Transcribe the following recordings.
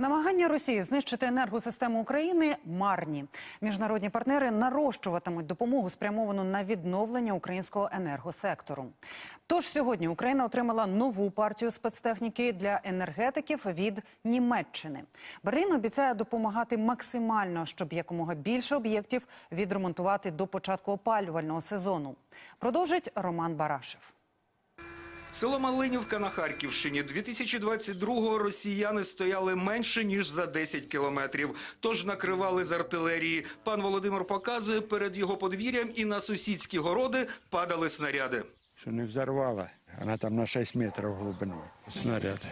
Намагання Росії знищити енергосистему України марні. Міжнародні партнери нарощуватимуть допомогу спрямовану на відновлення українського енергосектору. Тож сьогодні Україна отримала нову партію спецтехніки для енергетиків від Німеччини. Берлін обіцяє допомагати максимально, щоб якомога більше об'єктів відремонтувати до початку опалювального сезону. Продовжить Роман Барашев. Село Малинівка на Харківщині 2022-го росіяни стояли менше ніж за 10 кілометрів, тож накривали з артилерії. Пан Володимир показує перед його подвір'ям і на сусідські городи падали снаряди. Що не взорвала, вона там на 6 метрів глибиною. Снаряд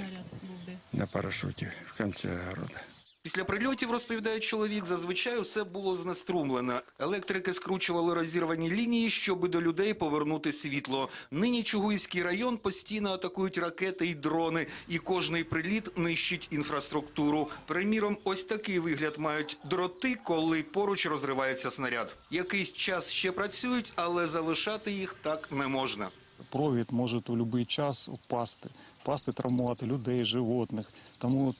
на парашуті в кінці города. Після прильотів, розповідає чоловік, зазвичай усе було знеструмлено. Електрики скручували розірвані лінії, щоб до людей повернути світло. Нині Чугуївський район постійно атакують ракети й дрони, і кожний приліт нищить інфраструктуру. Приміром, ось такий вигляд мають дроти, коли поруч розривається снаряд. Якийсь час ще працюють, але залишати їх так не можна. Провід може у будь-який час впасти, впасти, травмувати людей, животних. Тому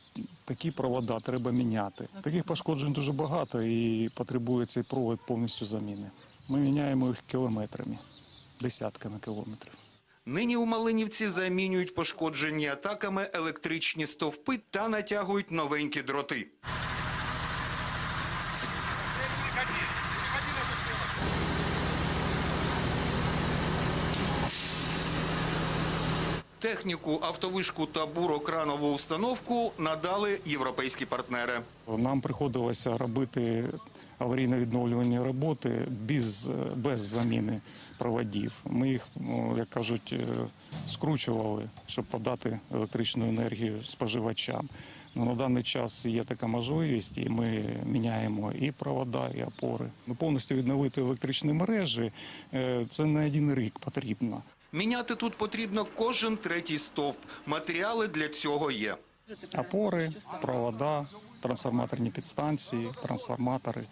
такі провода треба міняти. Таких пошкоджень дуже багато і потребує цей провод повністю заміни. Ми міняємо їх кілометрами, десятками кілометрів. Нині у Малинівці замінюють пошкоджені атаками електричні стовпи та натягують новенькі дроти. Техніку, автовишку та бурокранову установку надали європейські партнери. Нам приходилося робити аварійно-відновлювальні роботи без, без заміни проводів. Ми їх, ну, як кажуть, е, скручували, щоб подати електричну енергію споживачам. Ну, на даний час є така можливість, і ми міняємо і провода, і опори. Ну, повністю відновити електричні мережі е, це не один рік потрібно. Міняти тут потрібно кожен третій стовп. Матеріали для цього є. Опори, провода, трансформаторні підстанції, трансформатори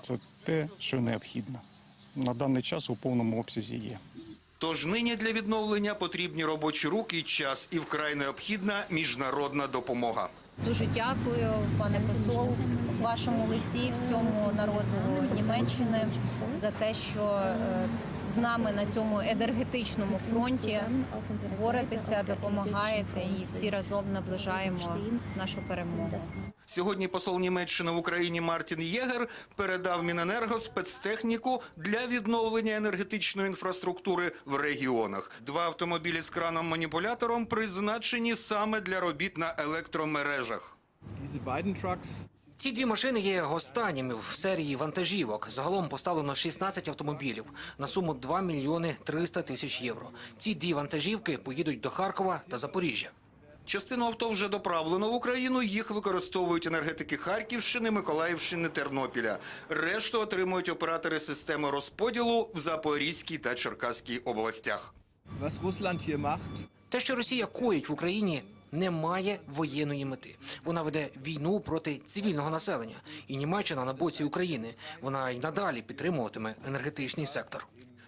це те, що необхідно. На даний час у повному обсязі є. Тож нині для відновлення потрібні робочі руки і час, і вкрай необхідна міжнародна допомога. Дуже дякую, пане посол, вашому лиці, всьому народу Німеччини за те, що е, з нами на цьому енергетичному фронті боретеся, допомагаєте і всі разом наближаємо нашу перемогу. Сьогодні посол Німеччини в Україні Мартін Єгер передав Міненерго спецтехніку для відновлення енергетичної інфраструктури в регіонах. Два автомобілі з краном-маніпулятором призначені саме для робіт на електромережах. Ці дві машини є останніми в серії вантажівок. Загалом поставлено 16 автомобілів на суму 2 мільйони 300 тисяч євро. Ці дві вантажівки поїдуть до Харкова та Запоріжжя. Частину авто вже доправлено в Україну. Їх використовують енергетики Харківщини, Миколаївщини, Тернопіля. Решту отримують оператори системи розподілу в Запорізькій та Черкаській областях. Те, що Росія коїть в Україні, не має воєнної мети. Вона веде війну проти цивільного населення, і Німеччина на боці України. Вона й надалі підтримуватиме енергетичний сектор.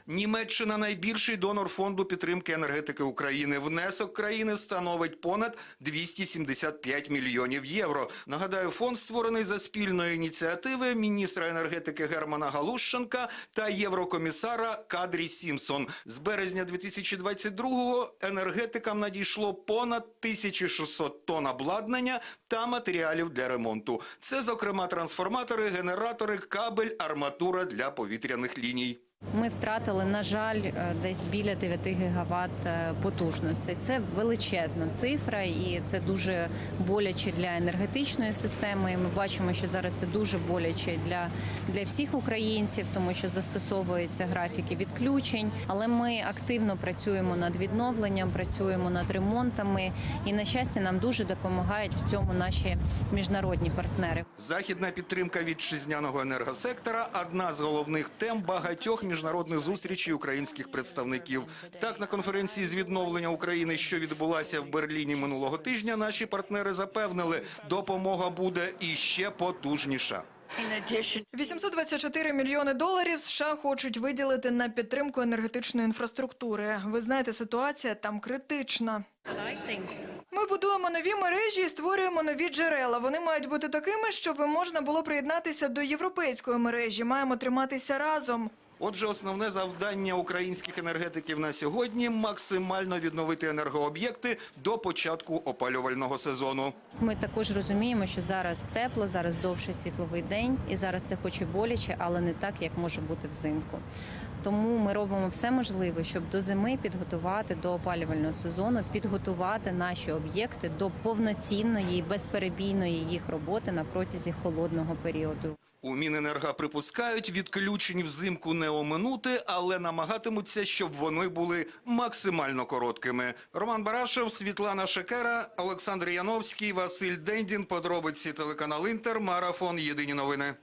Німеччина найбільший донор фонду підтримки енергетики України. Внесок країни становить понад 275 мільйонів євро. Nагадаю, фонд створений за спільної ініціативи міністра енергетики Германа Галущенка та єврокомісара Кадрі Сімсон. З березня 2022-го енергетикам надійшло понад 1600 тонн обладнання та матеріалів для ремонту. Це, зокрема, трансформатори, генератори, кабель, арматура для повітряних ліній. Ми втратили, на жаль, е, десь біля 9 гігават е, потужності. Це величезна цифра, і це дуже боляче для енергетичної системи. І Ми бачимо, що зараз це дуже боляче для, для всіх українців, тому що застосовуються графіки відключень. Але ми активно працюємо над відновленням, працюємо над ремонтами. І на щастя, нам дуже допомагають в цьому наші міжнародні партнери. Західна підтримка вітчизняного енергосектора одна з головних тем багатьох міжнародних зустрічей українських представників. Так, на конференції з відновлення України, що відбулася в Берліні минулого тижня, наші партнери запевнили, допомога буде іще потужніша. 824 мільйони доларів США хочуть виділити на підтримку енергетичної інфраструктури. Ви знаєте, ситуація там критична. Ми будуємо нові мережі і створюємо нові джерела. Вони мають бути такими, щоб можна було приєднатися до європейської мережі. Маємо триматися разом. Отже, основне завдання українських енергетиків на сьогодні – максимально відновити енергооб'єкти до початку опалювального сезону. Ми також розуміємо, що зараз тепло, зараз довший світловий день, і зараз це хоч і боляче, але не так, як може бути взимку. Тому ми робимо все можливе, щоб до зими підготувати до опалювального сезону, підготувати наші об'єкти до повноцінної безперебійної їх роботи на протязі холодного періоду. У Міненерго припускають, відключень взимку не оминути, але намагатимуться, щоб вони були максимально короткими. Роман Барашев, Світлана Шекера, Олександр Яновський, Василь Дендін. Подробиці телеканал Інтер. Марафон. Єдині новини.